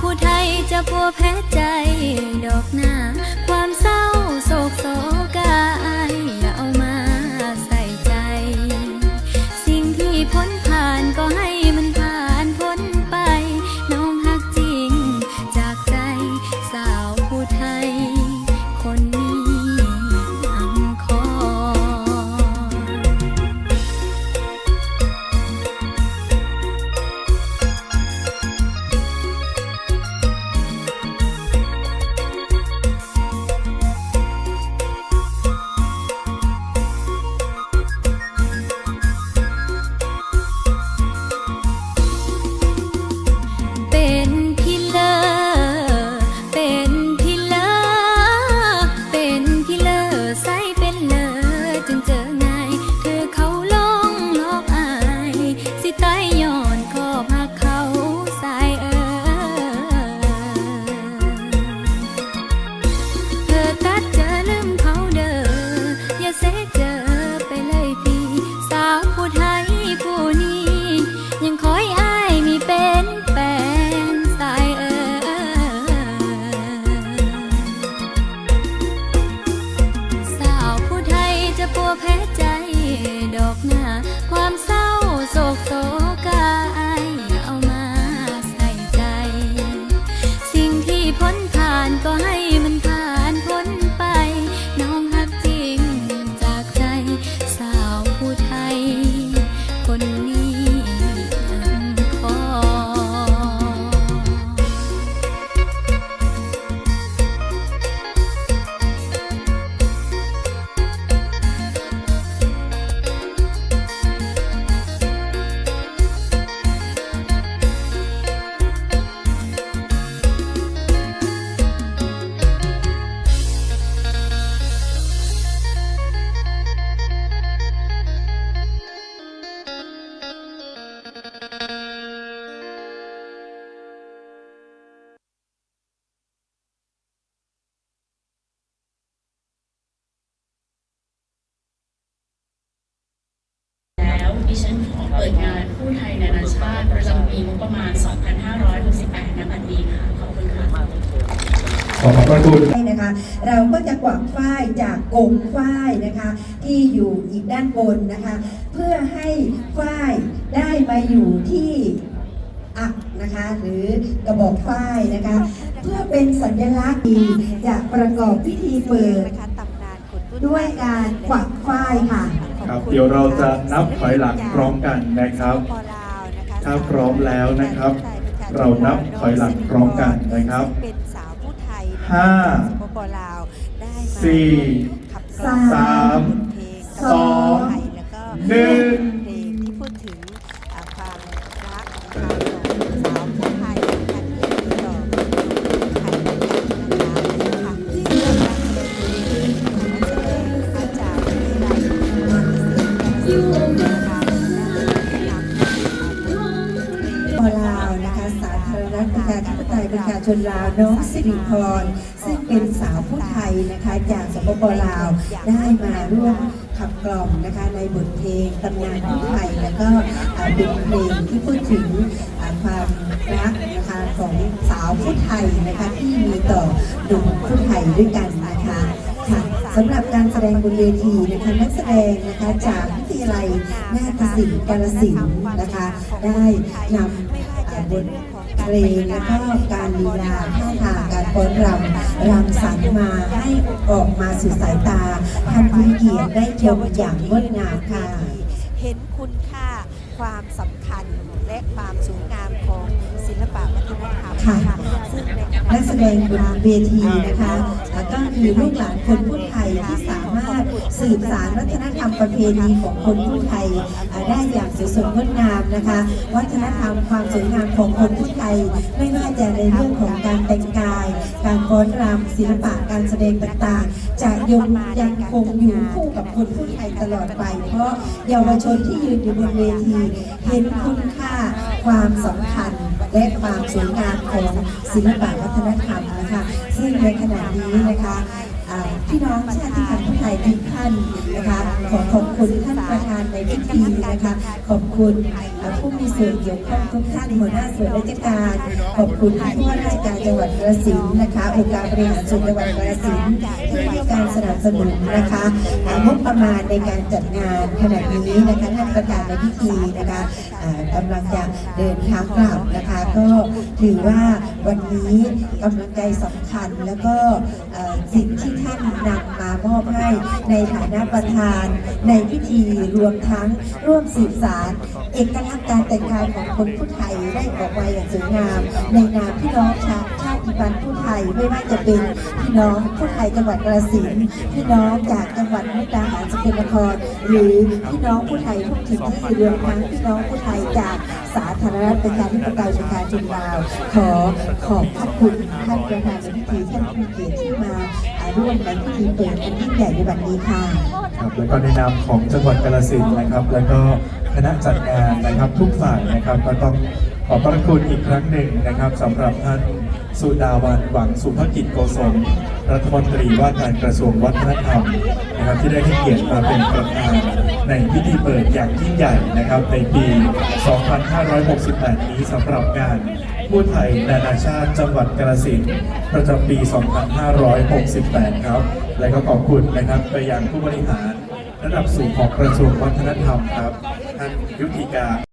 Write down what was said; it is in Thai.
ผู้ไทยจะพัวแพ้ใจดอกหน้า ดิฉันขอเปิดงานผู้ไทยนานาชาติประจำปีงบประมาณ 2568ณบัดนี้ค่ะ ขอบคุณค่ะ ขอพระคุณนะคะเราก็จะกวักฝ้ายจากกงฝ้ายนะคะ ที่อยู่อีกด้านบนนะคะ เพื่อให้ฝ้ายได้มาอยู่ที่อักนะคะ หรือกระบอกฝ้ายนะคะ เพื่อเป็นสัญลักษณ์ที่จะประกอบพิธีเปิด ด้วยการกวักฝ้ายค่ะ ครับเดี๋ยวเราจะนับถอยหลังพร้อมกันนะครับ ถ้าพร้อมแล้วนะครับ เรานับถอยหลังพร้อมกันนะครับเป็นสาวผู้ไทยห้าสปปลาวได้มาสี่ขับสามร้องเพลงสองไทยแล้วก็หนึ่งเพลง ชนลาวน้องสิริพร ซึ่งเป็นสาวผู้ไทยนะคะจากสปปลาวได้มาร่วมขับกล่อมนะคะในบทเพลงตำนานผู้ไทย แล้วก็อ่าเป็นเพลงที่พูดถึงความรักนะคะของสาวผู้ไทยนะคะที่มีต่อหนุ่มผู้ไทยด้วยกันนะคะค่ะสำหรับการแสดงบนเวทีนะคะนักแสดงนะคะจากวิทยาลัยนาฏศิลป์กาฬสินนะคะ ได้นำบท เพลงและก็การลีลาท่าทางการฟ้อนรำรำสรรมาให้ออกมาสู่สายตาทำให้เกียรติได้ชมอย่างงดงามค่ะ เห็นคุณค่าความสำคัญและความสวยงามของ ศิลปะวัฒนธรรมค่ะซึ่งในนักแสดงบนเวทีนะคะแล้วก็คือลูกหลานคนพูดไทยที่สามารถสืบสานวัฒนธรรมประเพณีของคนพูดไทยอ่าได้อย่างสวยสดงดงามนะคะ วัฒนธรรมความสวยงามของคนพูดไทยไม่ว่าจะในเรื่องของการแต่งกาย การฟ้อนรำศิลปะการแสดงต่างๆ จะยงยังคงอยู่คู่กับคนพูดไทยตลอดไป เพราะเยาวชนที่ยืนอยู่บนเวที เห็นคุณค่าความสำคัญ และความสวยงามของศิลปะวัฒนธรรมนะคะซึ่งในขณะนี้นะคะพี่น้องชาติพันธุ์ไทยทุกท่านนะคะขอขอบคุณท่านประธานในพิธีนะคะ ขอบคุณผู้มีส่วนเกี่ยวข้องทุกท่านหัวหน้าส่วนราชการ ขอบคุณผู้ว่าราชการจังหวัดกระสินนะคะองค์การบริหารส่วนจังหวัดกระสินที่ให้การสนับสนุนนะคะงบประมาณในการจัดงานขณะนี้นะคะท่าน ประธานในพิธีนะคะกำลังจะเดินทางกลับนะคะ ก็ถือว่าวันนี้กำลังใจสำคัญแล้วก็สิ่งที่ท่านนำมามอบให้ในฐานะประธานในพิธีรวมทั้งร่วมสืบสารเอกลักษณ์การแต่งกายของคนผู้ไทยได้ออกมาอย่างสวยงาม ในนามพี่น้องชา ชาติพันธุ์ผู้ไทยไม่ว่าจะเป็นพี่น้องผู้ไทยจังหวัดกระสินพี่น้องจากจังหวัดมุกดาหารสกลนครหรือพี่น้องผู้ไทยทุกถิ่นที่รวมทั้งพี่น้องผู้ไทยจากสาธารณรัฐประชาธิปไตยประชาชนลาว ขอขอบพระคุณท่านประธานในพิธีท่านผู้เกียรติที่มาอ่าร่วมในพิธีเปิดอันยิ่งใหญ่ในวันนี้ค่ะครับแล้วก็ในนามของจังหวัดกาฬสินธุ์นะครับ แล้วก็คณะจัดงานนะครับทุกฝ่ายนะครับ ก็ต้องขอบพระคุณอีกครั้งหนึ่งนะครับสำหรับท่าน สุดาวันหวังสุภกิจโกศลรัฐมนตรีว่าการกระทรวงวัฒนธรรมนะครับที่ได้ให้เกียรติมาเป็นประธานในพิธีเปิดอย่างยิ่งใหญ่นะครับในปี 2568 นี้สำหรับงานผู้ไทยนานาชาติจังหวัดกาฬสินธุ์ประจำปี 2568 ครับ และก็ขอบคุณนะครับไปยังผู้บริหารระดับสูงของกระทรวงวัฒนธรรมครับท่านยุทธิกา